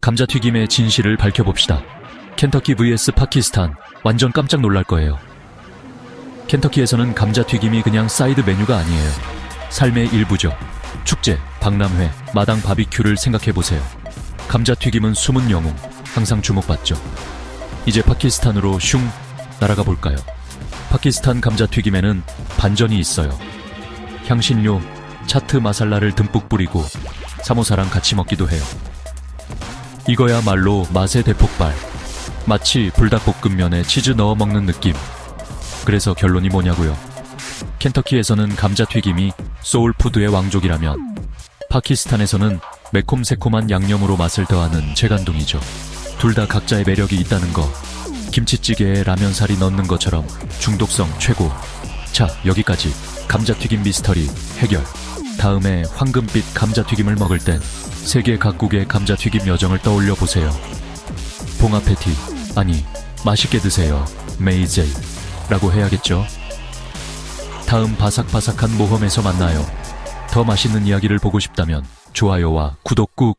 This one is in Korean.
감자튀김의 진실을 밝혀봅시다. 켄터키 vs 파키스탄 완전 깜짝 놀랄 거예요. 켄터키에서는 감자튀김이 그냥 사이드 메뉴가 아니에요. 삶의 일부죠. 축제, 박람회, 마당 바비큐를 생각해보세요. 감자튀김은 숨은 영웅, 항상 주목받죠. 이제 파키스탄으로 슝 날아가 볼까요? 파키스탄 감자튀김에는 반전이 있어요. 향신료, 차트 마살라를 듬뿍 뿌리고 사모사랑 같이 먹기도 해요. 이거야말로 맛의 대폭발. 마치 불닭볶음면에 치즈 넣어 먹는 느낌. 그래서 결론이 뭐냐고요? 켄터키에서는 감자튀김이 소울푸드의 왕족이라면 파키스탄에서는 매콤새콤한 양념으로 맛을 더하는 재간둥이죠. 둘 다 각자의 매력이 있다는 거. 김치찌개에 라면사리 넣는 것처럼 중독성 최고. 자, 여기까지 감자튀김 미스터리 해결. 다음에 황금빛 감자튀김을 먹을 땐 세계 각국의 감자튀김 여정을 떠올려 보세요. 봉아페티, 아니, 맛있게 드세요. 메이제이. 라고 해야겠죠? 다음 바삭바삭한 모험에서 만나요. 더 맛있는 이야기를 보고 싶다면 좋아요와 구독 꾹